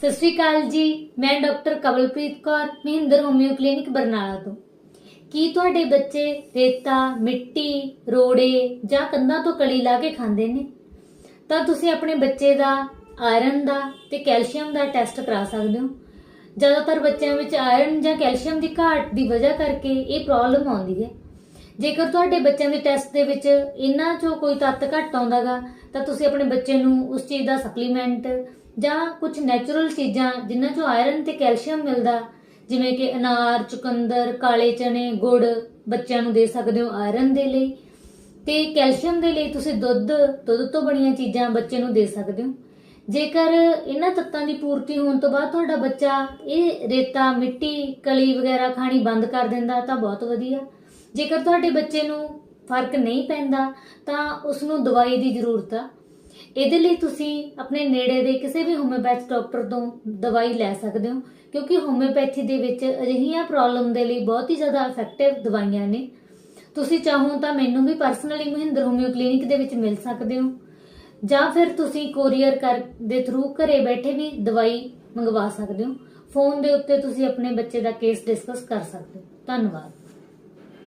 ਸਤਿ ਸ਼੍ਰੀ ਅਕਾਲ ਜੀ, ਮੈਂ doctor Kawalpreet Kaur, Mahinder homeo clinic Barnala ਤੋਂ। ਕੀ ਤੁਹਾਡੇ ਬੱਚੇ ਰੇਤਾ, ਮਿੱਟੀ, ਰੋੜੇ ਜਾਂ ਕੰਧਾਂ ਤੋਂ ਕਲੀ ਲਾ ਕੇ ਖਾਂਦੇ ਨੇ? ਤਾਂ ਤੁਸੀਂ ਆਪਣੇ ਬੱਚੇ ਦਾ ਆਇਰਨ ਦਾ ਤੇ ਕੈਲਸ਼ੀਅਮ ਦਾ ਟੈਸਟ ਕਰਾ ਸਕਦੇ ਹੋ। ਜ਼ਿਆਦਾਤਰ ਬੱਚਿਆਂ ਵਿੱਚ ਆਇਰਨ ਜਾਂ ਕੈਲਸ਼ੀਅਮ ਦੀ ਘਾਟ ਦੀ ਵਜ੍ਹਾ ਕਰਕੇ ਇਹ ਪ੍ਰੋਬਲਮ ਆਉਂਦੀ ਹੈ। ਜੇਕਰ ਤੁਹਾਡੇ ਬੱਚਿਆਂ ਦੇ ਟੈਸਟ ਦੇ ਵਿੱਚ ਇਹਨਾਂ ਚੋਂ ਕੋਈ ਤੱਤ ਘੱਟ ਆਉਂਦਾਗਾ, ਤਾਂ ਤੁਸੀਂ ਆਪਣੇ ਬੱਚੇ ਨੂੰ ਉਸ ਚੀਜ਼ ਦਾ ਸਪਲੀਮੈਂਟ ਜਾਂ ਕੁਝ ਨੈਚੁਰਲ ਚੀਜ਼ਾਂ, ਜਿਨ੍ਹਾਂ ਚੋਂ ਆਇਰਨ ਤੇ ਕੈਲਸ਼ੀਅਮ ਮਿਲਦਾ, ਜਿਵੇਂ ਕਿ ਅਨਾਰ, ਚੁਕੰਦਰ, ਕਾਲੇ ਚਨੇ, ਗੁੜ, ਬੱਚਿਆਂ ਨੂੰ ਦੇ ਸਕਦੇ ਹੋ ਆਇਰਨ ਦੇ ਲਈ। ਤੇ ਕੈਲਸ਼ੀਅਮ ਦੇ ਲਈ ਤੁਸੀਂ ਦੁੱਧ ਦੁੱਧ ਤੋਂ ਬਣੀਆਂ ਚੀਜ਼ਾਂ ਬੱਚੇ ਨੂੰ ਦੇ ਸਕਦੇ ਹੋ। ਜੇਕਰ ਇਹਨਾਂ ਤੱਤਾਂ ਦੀ ਪੂਰਤੀ ਹੋਣ ਤੋਂ ਬਾਅਦ ਤੁਹਾਡਾ ਬੱਚਾ ਇਹ ਰੇਤਾ, ਮਿੱਟੀ, ਕਲੀ ਵਗੈਰਾ ਖਾਣੀ ਬੰਦ ਕਰ ਦਿੰਦਾ, ਤਾਂ ਬਹੁਤ ਵਧੀਆ। ਜੇਕਰ ਤੁਹਾਡੇ ਬੱਚੇ ਨੂੰ ਫ਼ਰਕ ਨਹੀਂ ਪੈਂਦਾ, ਤਾਂ ਉਸ ਨੂੰ ਦਵਾਈ ਦੀ ਜ਼ਰੂਰਤ ਆ। ਇਹਦੇ ਲਈ ਤੁਸੀਂ ਆਪਣੇ ਨੇੜੇ ਦੇ ਕਿਸੇ ਵੀ ਹੋਮਿਓਪੈਥ ਡਾਕਟਰ ਤੋਂ ਦਵਾਈ ਲੈ ਸਕਦੇ ਹੋ, ਕਿਉਂਕਿ ਹੋਮਿਓਪੈਥੀ ਦੇ ਵਿੱਚ ਅਜਿਹੀਆਂ ਪ੍ਰੋਬਲਮ ਦੇ ਲਈ ਬਹੁਤ ਹੀ ਜ਼ਿਆਦਾ ਇਫੈਕਟਿਵ ਦਵਾਈਆਂ ਨੇ। ਤੁਸੀਂ ਚਾਹੋ ਤਾਂ ਮੈਨੂੰ ਵੀ ਪਰਸਨਲੀ ਮਹਿੰਦਰ ਹੋਮਿਓ ਕਲੀਨਿਕ ਦੇ ਵਿੱਚ ਮਿਲ ਸਕਦੇ ਹੋ, ਜਾਂ ਫਿਰ ਤੁਸੀਂ ਕੋਰੀਅਰ ਕਰ, ਦੇ ਥਰੂ ਘਰੇ ਬੈਠੇ ਵੀ ਦਵਾਈ ਮੰਗਵਾ ਸਕਦੇ ਹੋ। ਫੋਨ ਦੇ ਉੱਤੇ ਤੁਸੀਂ ਆਪਣੇ ਬੱਚੇ ਦਾ ਕੇਸ ਡਿਸਕਸ ਕਰ ਸਕਦੇ ਹੋ। ਧੰਨਵਾਦ।